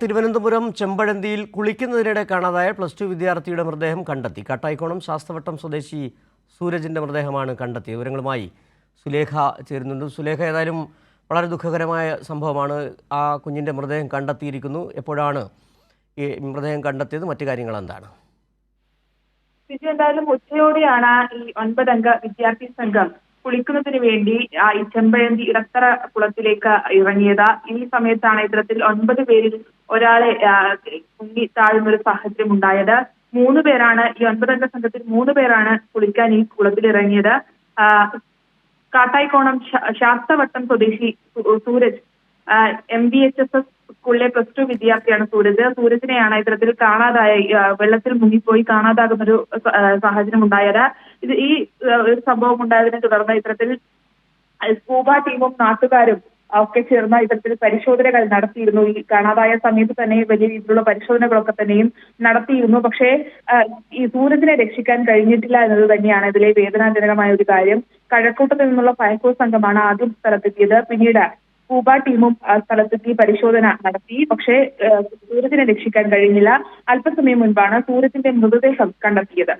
തിരുവനന്തപുരം ചെമ്പഴന്തിയിൽ കുളിക്കുന്നതിനിടെ കാണാതായ plus two വിദ്യാർത്ഥിയുടെ മൃതദേഹം കണ്ടെത്തി. കട്ടായിക്കോണം ശാസ്തവട്ടം സ്വദേശി സൂരജിന്റെ മൃതദേഹമാണ് കണ്ടെത്തിയത്. വിവരങ്ങളുമായി സുലേഖ ചേരുന്നുണ്ട്. സുലേഖ ഏതായാലും വളരെ ദുഃഖകരമായ സംഭവമാണ്. ആ കുഞ്ഞിന്റെ മൃതദേഹം കണ്ടെത്തിയിരിക്കുന്നു. എപ്പോഴാണ് ഈ മൃതദേഹം കണ്ടെത്തിയത്? മറ്റു കാര്യങ്ങൾ എന്താണ്? എന്തായാലും ഉച്ചയോടെയാണ് ഈ ഒൻപതംഗ വിദ്യാർത്ഥി സംഘം കുളിക്കുന്നതിന് വേണ്ടി ആ, ചെമ്പഴന്തി ഇടത്തറ കുളത്തിലേക്ക് ഇറങ്ങിയത്. ഈ സമയത്താണ് ഇത്തരത്തിൽ ഒൻപത് പേരിൽ ഒരാളെ കുങ്ങി താഴുന്ന ഒരു സാഹചര്യം ഉണ്ടായത്. മൂന്ന് പേരാണ് ഈ ഒൻപതംഗ സംഘത്തിൽ മൂന്ന് പേരാണ് കുളിക്കാൻ ഈ കുളത്തിൽ ഇറങ്ങിയത്. കാട്ടായിക്കോണം ശാസ്തവട്ടം സ്വദേശി Sooraj M B H S S സ്കൂളിലെ പ്ലസ് ടു വിദ്യാർത്ഥിയാണ് സൂരജ്. സൂരജിനെയാണ് ഇത്തരത്തിൽ കാണാതായ വെള്ളത്തിൽ മുങ്ങിപ്പോയി കാണാതാകുന്ന ഒരു സാഹചര്യം ഉണ്ടായത്. ഇത് ഈ ഒരു സംഭവം ഉണ്ടായതിനെ തുടർന്ന് ഇത്തരത്തിൽ സ്കൂബ ടീമും നാട്ടുകാരും ഒക്കെ ചേർന്ന് ഇത്തരത്തിൽ പരിശോധനകൾ നടത്തിയിരുന്നു. ഈ കാണാതായ സമയത്ത് തന്നെ വലിയ രീതിയിലുള്ള പരിശോധനകളൊക്കെ തന്നെയും നടത്തിയിരുന്നു. പക്ഷേ ഈ സൂരജിനെ രക്ഷിക്കാൻ കഴിഞ്ഞിട്ടില്ല എന്നത് തന്നെയാണ് ഇതിലെ വേദനാജനകമായ ഒരു കാര്യം. കഴക്കൂട്ടത്തിൽ നിന്നുള്ള ഫയർഫോഴ്സ് സംഘമാണ് ആദ്യം സ്ഥലത്തെത്തിയത്. പിന്നീട് സ്കൂബ ടീമും സ്ഥലത്തെത്തി പരിശോധന നടത്തി. പക്ഷേ സൂരജിനെ രക്ഷിക്കാൻ കഴിഞ്ഞില്ല. അല്പസമയം മുൻപാണ് സൂരജിന്റെ മൃതദേഹം കണ്ടെത്തിയത്.